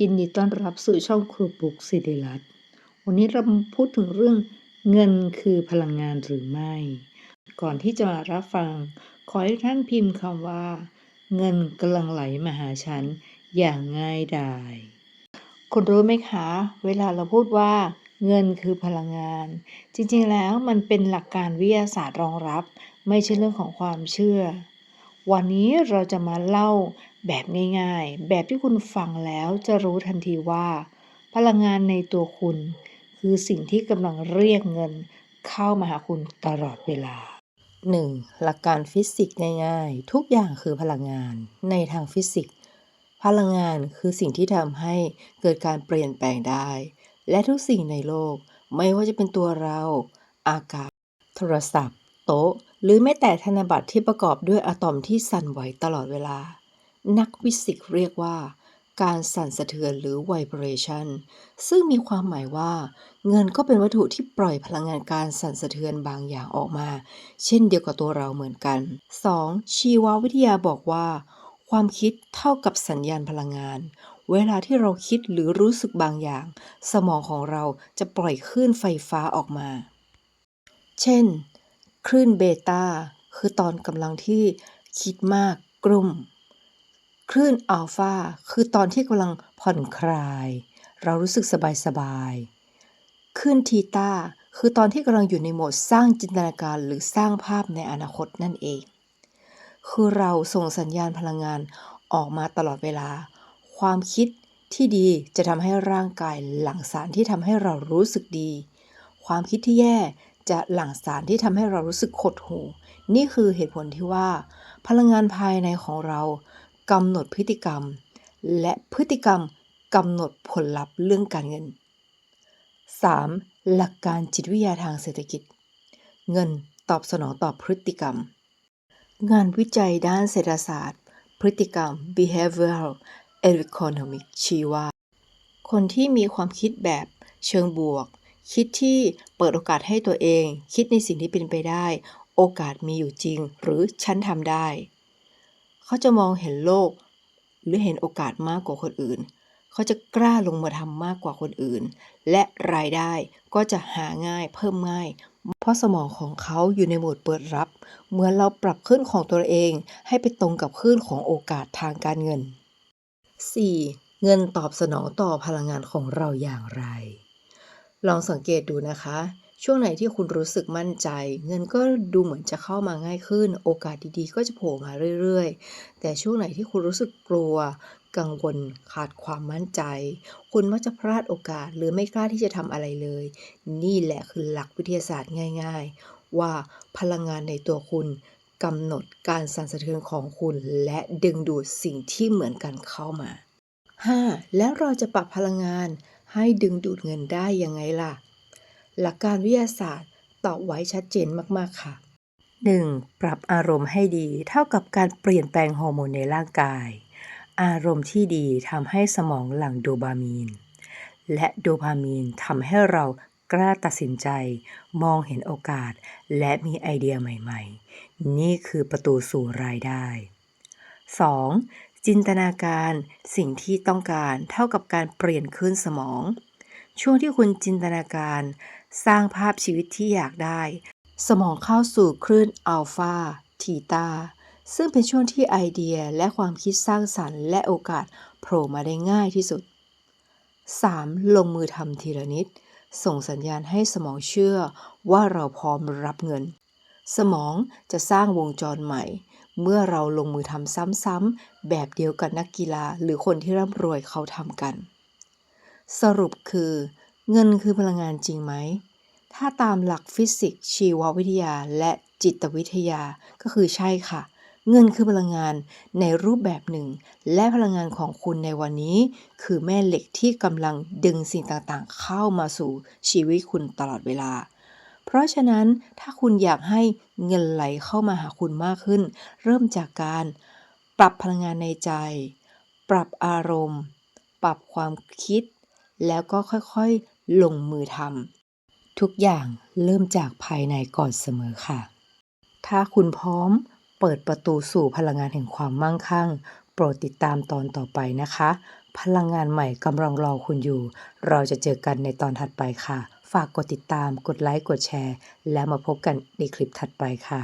ยินดีต้อนรับสู่ช่องครูปุกสิริรัตน์วันนี้เรามาพูดถึงเรื่องเงินคือพลังงานหรือไม่ ก่อนที่จะมารับฟัง ขอให้ท่านพิมพ์คำว่า เงินกำลังไหลมาหาฉันอย่างง่ายดาย คุณรู้ไหมคะ เวลาเราพูดว่า เงินคือพลังงาน จริงๆแล้วมันเป็นหลักการวิทยาศาสตร์รองรับ ไม่ใช่เรื่องของความเชื่อ วันนี้เราจะมาเล่า แบบง่ายๆ แบบที่คุณฟังแล้วจะรู้ทันทีว่า พลังงานในตัวคุณ คือสิ่งที่กำลังเรียกเงินเข้ามาหาคุณตลอดเวลา 1. หลักการฟิสิกส์ง่ายๆ ทุกอย่างคือพลังงานในทางฟิสิกส์พลังงานคือสิ่งที่ทำให้เกิดการเปลี่ยนแปลงได้ และทุกสิ่งในโลก ไม่ว่าจะเป็นตัวเรา อากาศ โทรศัพท์ โต๊ะ หรือแม้แต่ธนบัตรที่ประกอบด้วยอะตอมที่สั่นไหวตลอดเวลา นักฟิสิกส์เรียกว่าการสั่นสะเทือนหรือ vibration ซึ่งมีความหมายว่า เงินก็เป็นวัตถุที่ปล่อยพลังงานการสั่นสะเทือนบางอย่างออกมา เช่นเดียวกับตัวเราเหมือนกัน 2. ชีววิทยาบอกว่า ความคิดเท่ากับสัญญาณพลังงาน เวลาที่เราคิดหรือรู้สึกบางอย่าง สมองของเราจะปล่อยคลื่นไฟฟ้าออกมา เช่น คลื่นเบต้าคือตอนกำลังที่คิดมากกลุ่ม คลื่นอัลฟาคือตอนที่กำลังผ่อนคลาย เรารู้สึกสบายสบายคลื่นทีตาคือตอนที่กำลังอยู่ในโหมดสร้างจินตนาการหรือสร้างภาพในอนาคตนั่นเอง คือเราส่งสัญญาณพลังงานออกมาตลอดเวลา ความคิดที่ดีจะทำให้ร่างกายหลั่งสารที่ทำให้เรารู้สึกดี ความคิดที่แย่จะหลั่งสารที่ทำให้เรารู้สึกขดหูนี่คือเหตุผลที่ว่า พลังงานภายในของเรา กำหนดพฤติกรรม และพฤติกรรมกำหนดผลลัพธ์เรื่องการเงิน 3. หลักการจิตวิทยาทางเศรษฐกิจ เงินตอบสนองต่อพฤติกรรม งานวิจัยด้านเศรษฐศาสตร์ พฤติกรรม behavioral economic ชี้ว่า คนที่มีความคิดแบบเชิงบวก คิดที่เปิดโอกาสให้ตัวเอง คิดในสิ่งที่เป็นไปได้ โอกาสมีอยู่จริง หรือฉันทำได้ เขาจะมองเห็นโลก หรือเห็นโอกาสมากกว่าคนอื่น เขาจะกล้าลงมือทำมากกว่าคนอื่น และรายได้ก็จะหาง่ายเพิ่มง่าย เพราะสมองของเขาอยู่ในโหมดเปิดรับ เหมือนเราปรับขึ้นของตัวเอง ให้ไปตรงกับขึ้นของโอกาสทางการเงิน 4. เงินตอบสนองต่อพลังงานของเราอย่างไร ลองสังเกตดูนะคะ ช่วงไหนที่คุณรู้สึกมั่นใจ เงินก็ดูเหมือนจะเข้ามาง่ายขึ้น โอกาสดีๆ ก็จะโผล่มาเรื่อยๆ แต่ช่วงไหนที่คุณรู้สึกกลัว กังวลขาดความมั่นใจ คุณมักจะพลาดโอกาสหรือไม่กล้าที่จะทำอะไรเลย นี่แหละคือหลักวิทยาศาสตร์ง่าย ๆ ว่าพลังงานในตัวคุณกำหนดการสั่นสะเทือนของคุณ และดึงดูดสิ่งที่เหมือนกันเข้ามา 5. แล้วเราจะปรับพลังงานให้ดึงดูดเงินได้ยังไงล่ะ หลักการวิทยาศาสตร์ตอบไว้ชัดเจนมาก ๆ ค่ะ 1. ปรับอารมณ์ให้ดีเท่ากับการเปลี่ยนแปลงฮอร์โมนในร่างกาย อารมณ์ที่ดีทำให้สมองหลั่งโดปามีน และโดปามีนทำให้เรากล้าตัดสินใจ มองเห็นโอกาส และมีไอเดียใหม่ ๆ นี่คือประตูสู่รายได้ 2. จินตนาการสิ่งที่ต้องการเท่ากับการเปลี่ยนคลื่นสมอง ช่วงที่คุณจินตนาการ สร้างภาพชีวิตที่อยากได้ สมองเข้าสู่คลื่นอัลฟาทีตาซึ่งเป็นช่วงที่ไอเดียและความคิดสร้างสรรค์ และโอกาสโผล่มาได้ง่ายที่สุด 3. ลงมือทำทีละนิด ส่งสัญญาณให้สมองเชื่อว่าเราพร้อมรับเงิน สมองจะสร้างวงจรใหม่ เมื่อเราลงมือทำซ้ำๆแบบเดียวกับนักกีฬาหรือคนที่ร่ำรวยเขาทำกัน สรุปคือ เงินคือพลังงานจริงไหม ถ้าตามหลักฟิสิกส์ชีววิทยาและจิตวิทยาก็คือใช่ค่ะ เงินคือพลังงานในรูปแบบหนึ่ง และพลังงานของคุณในวันนี้ คือแม่เหล็กที่กำลังดึงสิ่งต่างๆ เข้ามาสู่ชีวิตคุณตลอดเวลา เพราะฉะนั้นถ้าคุณอยากให้เงินไหลเข้ามาหาคุณมากขึ้น เริ่มจากการปรับพลังงานในใจ ปรับอารมณ์ ปรับความคิด แล้วก็ค่อยๆ ลงมือทำทุกอย่างเริ่มจากภายในก่อนเสมอค่ะ ถ้าคุณพร้อมเปิดประตูสู่พลังงานแห่งความมั่งคั่ง โปรดติดตามตอนต่อไปนะคะ พลังงานใหม่กำลังรอคุณอยู่ เราจะเจอกันในตอนถัดไปค่ะ ฝากกดติดตาม กดไลค์ กดแชร์ แล้วมาพบกันในคลิปถัดไปค่ะ